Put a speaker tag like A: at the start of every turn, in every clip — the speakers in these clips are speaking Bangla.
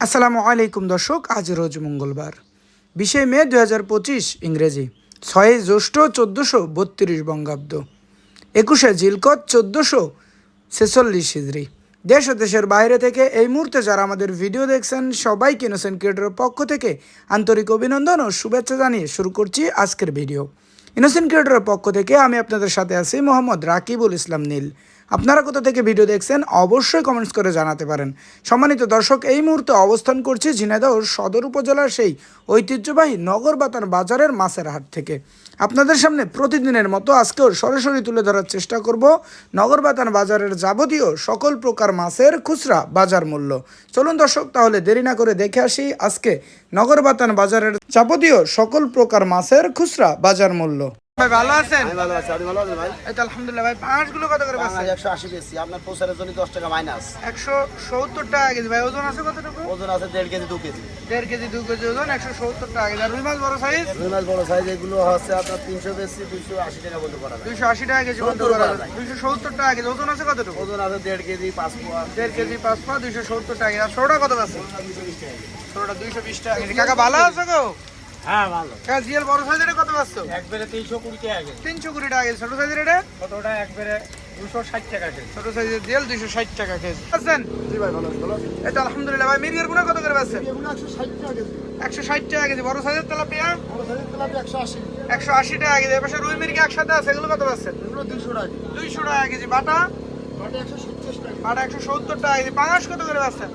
A: আসসালামু আলাইকুম দর্শক, আজ রোজ মঙ্গলবার। বিশে মে দু হাজার পঁচিশ, ইংরেজি। ছয় জ্যৈষ্ঠ চোদ্দোশো বত্রিশ বঙ্গাব্দ। একুশে জিলকত চোদ্দোশো ছেচল্লিশ হিজড়ি দেশ ও দেশের বাইরে থেকে এই মুহূর্তে যারা আমাদের ভিডিও দেখছেন, সবাইকে ইনোসেন্ট ক্রিয়েটরের পক্ষ থেকে আন্তরিক অভিনন্দন ও শুভেচ্ছা জানিয়ে শুরু করছি আজকের ভিডিও। ইনোসেন্ট ক্রিয়েটরের পক্ষ থেকে আমি আপনাদের সাথে আছি মোহাম্মদ রাকিবুল ইসলাম নীল। আপনারা কোথা থেকে ভিডিও দেখছেন, অবশ্যই কমেন্টস করে জানাতে পারেন। সম্মানিত দর্শক, এই মুহূর্তে অবস্থান করছি ঝিনাইদহ সদর উপজেলার সেই ঐতিহ্যবাহী নগরবাতান বাজারের মাছের হাট থেকে। আপনাদের সামনে প্রতিদিনের মতো আজকেও সরাসরি তুলে ধরার চেষ্টা করব নগরবাতান বাজারের যাবতীয় সকল প্রকার মাছের খুচরা বাজার মূল্য। চলুন দর্শক, তাহলে দেরি না করে দেখে আসি আজকে নগরবাতান বাজারের যাবতীয় সকল প্রকার মাছের খুচরা বাজার মূল্য। ভাই ভালো আছেন?
B: আমি ভালো আছি। আপনি ভালো আছেন ভাই?
A: এই তো আলহামদুলিল্লাহ ভাই পাঁচগুলো কত করে
B: পাঁচ একশো আশি বেশি আপনার পৌঁছানোর জন্য দশ টাকা মাইনাস
A: একশো সত্তর টাকা কেজি। ভাই ওজন আছে কতটুকু?
B: ওজন আছে দেড় কেজি দু কেজি।
A: দেড় কেজি দু কেজি ওজন একশো সত্তর টাকা কেজি। আর রুই মাছ বড় সাইজ
B: রুই মাছ বড় সাইজ এগুলো হচ্ছে আপনার তিনশো বেশি দুইশো আশি টাকা বলতে পারা যায়।
A: আশি টাকা কেজি বন্ধ করা
B: করা
A: যায়।
B: যায়।
A: দুইশো সত্তর টাকা কেজি। ওজন আছে কতটুকু?
B: ওজন আছে দেড় কেজি পাঁচ পোয়া।
A: দেড় কেজি পাঁচ পা দুইশো সত্তর টাকা আর ষোলোটা কত আছে ষোলোটা দুইশো বিশ টাকা কেজি। কাকা ভালো আছে গো?
B: হ্যাঁ ভালো।
A: জিএল বড় সাইজের কত পাচ্ছ?
B: একবারে তিনশো কুড়ি টাকা কেজি
A: তিনশো কুড়ি টাকা কেজি ছোট সাইজের এটা?
B: কতটা? একবারে দুশো ষাট টাকা কেজি
A: ছোট সাইজের জিএল দুইশো ষাট টাকা কেজি আছেন?
B: জি ভাই ভালো ভালো
A: এই তো আলহামদুলিল্লাহ ভাই মিরিয়ার গুণা কত করে পাচ্ছেন?
B: এগুলো একশো ষাট টাকা কেজি
A: একশো ষাট টাকা কেজি বড় সাইজের তেলাপিয়া?
B: বড় সাইজের তেলাপি একশো আশি।
A: একশো আশি টাকা কেজি পাশে রুই মির্গি একসাথে আছে এগুলো কত পাচ্ছেন?
B: এগুলো দুশো টাকা
A: দুইশো টাকা কেজি। বাটা?
B: বাটা একশো সত্তর টাকা।
A: বাটা একশো সত্তর টাকা কেজি। পাঙাশ কত করে পাচ্ছেন?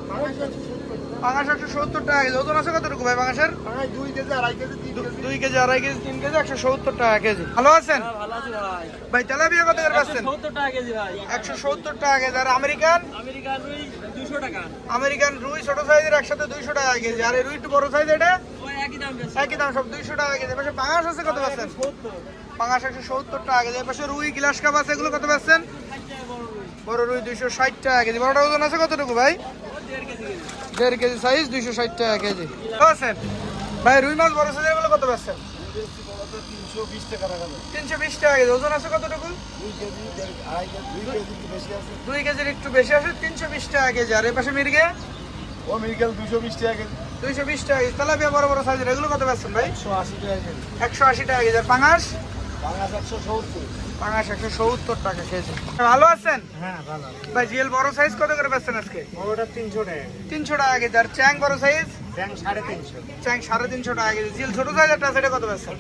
A: পাঙাশ একশো সত্তর টাকা কেজি ওজন আছে কতটুকু ভাই পাঙাশের
B: দুই কেজি আড়াই কেজি
A: দুই কেজি আড়াই কেজি তিন কেজি একশো সত্তর টাকা কেজি। ভালো আছেন?
C: ভাই।
A: ভাই তেলাপিয়া কত করে পাচ্ছেন
C: সত্তর টাকা কেজি ভাই।
A: একশো সত্তর টাকা কেজি। আর আমেরিকান? আমেরিকান রুই ছোট সাইজের একসাথে দুইশো টাকা কেজি। আর এই রুই একটু বড় সাইজ এটা?
C: একই দাম বেশি
A: একই দাম সব দুইশো টাকা কেজি। পাশে পাঙাশ আছে কত পাচ্ছেন পাঙাশ একশো সত্তর। টাকা কেজি। পাশে রুই গ্লাস কাপ আছে এগুলো কত পাচ্ছেন
C: বড় রুই।
A: দুইশো ষাট টাকা কেজি। বড়টা ওজন আছে কতটুকু ভাই?
C: দেড় কেজি
A: সাইজ দুইশো ষাট টাকা কেজি। আছেন ভাই রুই মাছ বড় সাইজেরগুলো কত পাচ্ছেন
B: তিনশো বিশ টাকা
A: তিনশো বিশ টাকা কেজি। ওজন আছে কতটুকু?
B: দুই একটু বেশি আছে
A: কেজির একটু বেশি আসে তিনশো বিশ টাকা কেজি। আর এর পাশে মির্গে?
B: ও মেডিকেল দুশো বিশ টাকা কেজি।
A: দুইশো বিশ টাকা কেজি। তেলাপিয়া বড় বড় সাইজের এগুলো কত পাচ্ছেন ভাই?
B: একশো আশি টাকা কেজি।
A: একশো আশি টাকা কেজি। আর পাঙাশ? পাঙাশ একশো সত্তর। টাকা কেজি। ভালো আছেন?
B: হ্যাঁ
A: ভাই জিএল বড় সাইজ কত করে পাচ্ছেন আজকে?
B: বড়টা তিনশো টাকা
A: তিনশো টাকা কেজি। আর চ্যাং বড় সাইজ
B: সাড়ে তিনশো।
A: চ্যাং সাড়ে তিনশো টাকা কেজি। ছোট সাইজেরটা সেটা কত পাচ্ছেন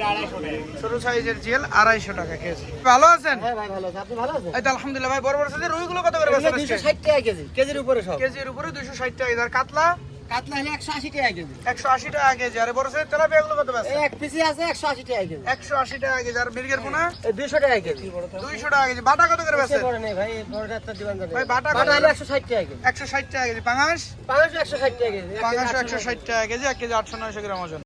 A: ছোট সাইজের জিএল আড়াইশো টাকা কেজি। ভালো আছেন?
B: হ্যাঁ
A: এই তো আলহামদুলিল্লাহ ভাই বড় বড় সাইজের রুইগুলো কত করে পাচ্ছেন
B: দুশো ষাট টাকা কেজি। কেজির উপরে সব।
A: কেজির উপরে দুইশো ষাট টাকা। আর কাতলা?
B: কাতলা হলে টাকা কেজি
A: একশো আশি টাকা কেজি আর বড় সাইজ তেলাপিয়া গুলো কত পাচ্ছেন
B: এক পিসি আছে টাকা কেজি
A: একশো আশি টাকা কেজি আর মির্গের পোনা
B: এই দুশো টাকা কেজি
A: দুইশো টাকা কেজি বাটা কত করে
B: বড় নেই ভাই বড়টা একটা দিবেন জানেন
A: ভাই বাটা
B: হলে টাকা কেজি
A: একশো ষাট টাকা কেজি পাঙাশ
B: টাকা
A: পাঙাশ টাকা গ্রাম ওজন